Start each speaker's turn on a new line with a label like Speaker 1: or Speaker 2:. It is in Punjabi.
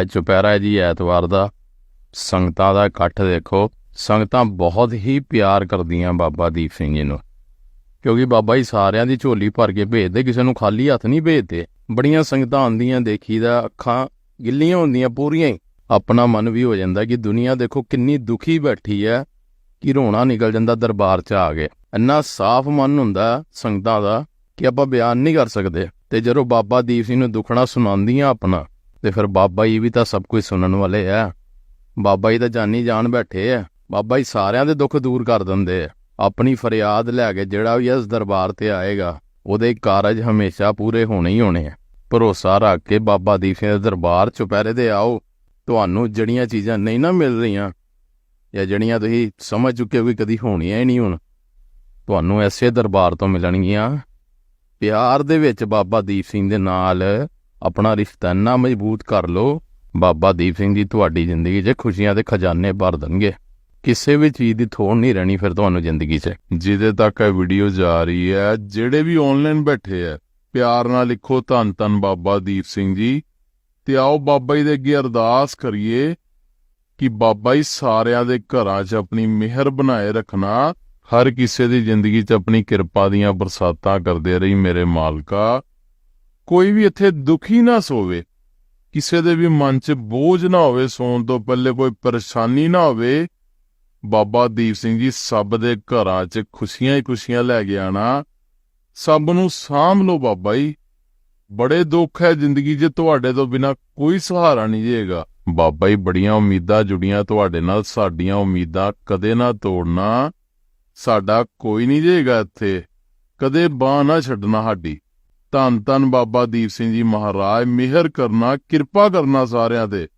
Speaker 1: ਅੱਜ ਚੁਪਹਿਰਾ ਜੀ, ਐਤਵਾਰ ਦਾ। ਸੰਗਤਾਂ ਦਾ ਇਕੱਠ ਦੇਖੋ। ਸੰਗਤਾਂ ਬਹੁਤ ਹੀ ਪਿਆਰ ਕਰਦੀਆਂ ਬਾਬਾ ਦੀਪ ਸਿੰਘ ਜੀ ਨੂੰ। ਕਿਉਂਕਿ ਬਾਬਾ ਜੀ ਸਾਰਿਆਂ ਦੀ ਝੋਲੀ ਭਰ ਕੇ ਭੇਜਦੇ, ਕਿਸੇ ਨੂੰ ਖਾਲੀ ਹੱਥ ਨਹੀਂ ਭੇਜਦੇ। ਬੜੀਆਂ ਸੰਗਤਾਂ ਆਉਂਦੀਆਂ, ਦੇਖੀਦਾ, ਅੱਖਾਂ ਗਿੱਲੀਆਂ ਹੁੰਦੀਆਂ ਪੂਰੀਆਂ ਹੀ। ਆਪਣਾ ਮਨ ਵੀ ਹੋ ਜਾਂਦਾ ਕਿ ਦੁਨੀਆ ਦੇਖੋ ਕਿੰਨੀ ਦੁਖੀ ਬੈਠੀ ਹੈ, ਕਿ ਰੋਣਾ ਨਿਕਲ ਜਾਂਦਾ ਦਰਬਾਰ 'ਚ ਆ ਕੇ। ਇੰਨਾ ਸਾਫ਼ ਮਨ ਹੁੰਦਾ ਸੰਗਤਾਂ ਦਾ ਕਿ ਆਪਾਂ ਬਿਆਨ ਨਹੀਂ ਕਰ ਸਕਦੇ। ਤੇ ਜਦੋਂ ਬਾਬਾ ਦੀਪ ਸਿੰਘ ਨੂੰ ਦੁੱਖਣਾ ਸੁਣਾਉਂਦੀਆਂ ਆਪਣਾ ਤੇ ਫਿਰ ਬਾਬਾ ਜੀ ਵੀ ਤਾਂ ਸਭ ਕੁਝ ਸੁਣਨ ਵਾਲੇ ਆ। ਬਾਬਾ ਜੀ ਤਾਂ ਜਾਨੀ ਜਾਨ ਬੈਠੇ ਆ। ਬਾਬਾ ਜੀ ਸਾਰਿਆਂ ਦੇ ਦੁੱਖ ਦੂਰ ਕਰ ਦਿੰਦੇ ਆ। ਆਪਣੀ ਫਰਿਆਦ ਲੈ ਕੇ ਜਿਹੜਾ ਵੀ ਇਸ ਦਰਬਾਰ ਤੇ ਆਏਗਾ, ਉਹਦੇ ਕਾਰਜ ਹਮੇਸ਼ਾ ਪੂਰੇ ਹੋਣੇ ਹੀ ਹੋਣੇ ਆ। ਭਰੋਸਾ ਰੱਖ ਕੇ ਬਾਬਾ ਦੀਪ ਸਿੰਘ ਦੇ ਦਰਬਾਰ ਚੁਪਹਿਰੇ ਦੇ ਆਓ। ਤੁਹਾਨੂੰ ਜਿਹੜੀਆਂ ਚੀਜ਼ਾਂ ਨਹੀਂ ਨਾ ਮਿਲ ਰਹੀਆਂ, ਜਾਂ ਜਿਹੜੀਆਂ ਤੁਸੀਂ ਸਮਝ ਚੁੱਕੇ ਹੋ ਕਿ ਕਦੀ ਹੋਣੀਆਂ ਹੀ ਨਹੀਂ ਹੁਣ, ਤੁਹਾਨੂੰ ਐਸੇ ਦਰਬਾਰ ਤੋਂ ਮਿਲਣਗੀਆਂ। ਪਿਆਰ ਦੇ ਵਿੱਚ ਬਾਬਾ ਦੀਪ ਸਿੰਘ ਦੇ ਨਾਲ ਆਪਣਾ ਰਿਸ਼ਤਾ ਇੰਨਾ ਮਜ਼ਬੂਤ ਕਰ ਲਓ, ਬਾਬਾ ਦੀਪ ਸਿੰਘ ਜੀ ਤੁਹਾਡੀ ਜ਼ਿੰਦਗੀ 'ਚ ਖੁਸ਼ੀਆਂ ਦੇ ਖਜ਼ਾਨੇ ਭਰ ਦੇਣਗੇ। ਕਿਸੇ ਵੀ ਚੀਜ਼ ਦੀ ਥੋੜ ਨਹੀਂ ਰਹਿਣੀ ਫਿਰ ਤੁਹਾਨੂੰ ਜ਼ਿੰਦਗੀ 'ਚ।
Speaker 2: ਜਿਹਦੇ ਤੱਕ ਇਹ ਵੀਡੀਓ ਜਾ ਰਹੀ ਹੈ, ਜਿਹੜੇ ਵੀ ਆਨਲਾਈਨ ਬੈਠੇ ਆ ਪਿਆਰ ਨਾਲ ਲਿਖੋ ਧੰਨ ਧੰਨ ਬਾਬਾ ਦੀਪ ਸਿੰਘ ਜੀ। ਤੇ ਆਓ ਬਾਬਾ ਜੀ ਦੇ ਅੱਗੇ ਅਰਦਾਸ ਕਰੀਏ ਕਿ ਬਾਬਾ ਜੀ ਸਾਰਿਆਂ ਦੇ ਘਰਾਂ 'ਚ ਆਪਣੀ ਮਿਹਰ ਬਣਾਏ ਰੱਖਣਾ, ਹਰ ਕਿਸੇ ਦੀ ਜ਼ਿੰਦਗੀ 'ਚ ਆਪਣੀ ਕਿਰਪਾ ਦੀਆਂ ਬਰਸਾਤਾਂ ਕਰਦੇ ਰਹੀ ਮੇਰੇ ਮਾਲਕਾ। ਕੋਈ ਵੀ ਇੱਥੇ ਦੁਖੀ ਨਾ ਸੋਵੇ, ਕਿਸੇ ਦੇ ਵੀ ਮਨ 'ਚ ਬੋਝ ਨਾ ਹੋਵੇ, ਸੌਣ ਤੋਂ ਪਹਿਲੇ ਕੋਈ ਪਰੇਸ਼ਾਨੀ ਨਾ ਹੋਵੇ, ਬਾਬਾ ਦੀਪ ਸਿੰਘ ਜੀ ਸਭ ਦੇ ਘਰਾਂ 'ਚ ਖੁਸ਼ੀਆਂ ਹੀ ਖੁਸ਼ੀਆਂ ਲੈ ਕੇ ਆਣਾ। ਸਭ ਨੂੰ ਸਾਂਭ ਲਓ ਬਾਬਾ ਜੀ। ਬੜੇ ਦੁੱਖ ਹੈ ਜ਼ਿੰਦਗੀ 'ਚ, ਤੁਹਾਡੇ ਤੋਂ ਬਿਨਾ ਕੋਈ ਸਹਾਰਾ ਨਹੀਂ ਜੇਗਾ। ਬਾਬਾ ਜੀ, ਬੜੀਆਂ ਉਮੀਦਾਂ ਜੁੜੀਆਂ ਤੁਹਾਡੇ ਨਾਲ, ਸਾਡੀਆਂ ਉਮੀਦਾਂ ਕਦੇ ਨਾ ਤੋੜਨਾ। ਸਾਡਾ ਕੋਈ ਨਹੀਂ ਜੇਗਾ ਇੱਥੇ। ਕਦੇ ਬਾਹ ਨਾ ਛੱਡਣਾ ਸਾਡੀ। ਧੰਨ ਧੰਨ ਬਾਬਾ ਦੀਪ ਸਿੰਘ ਜੀ ਮਹਾਰਾਜ ਮਿਹਰ ਕਰਨਾ ਕਿਰਪਾ ਕਰਨਾ ਸਾਰਿਆਂ ਤੇ।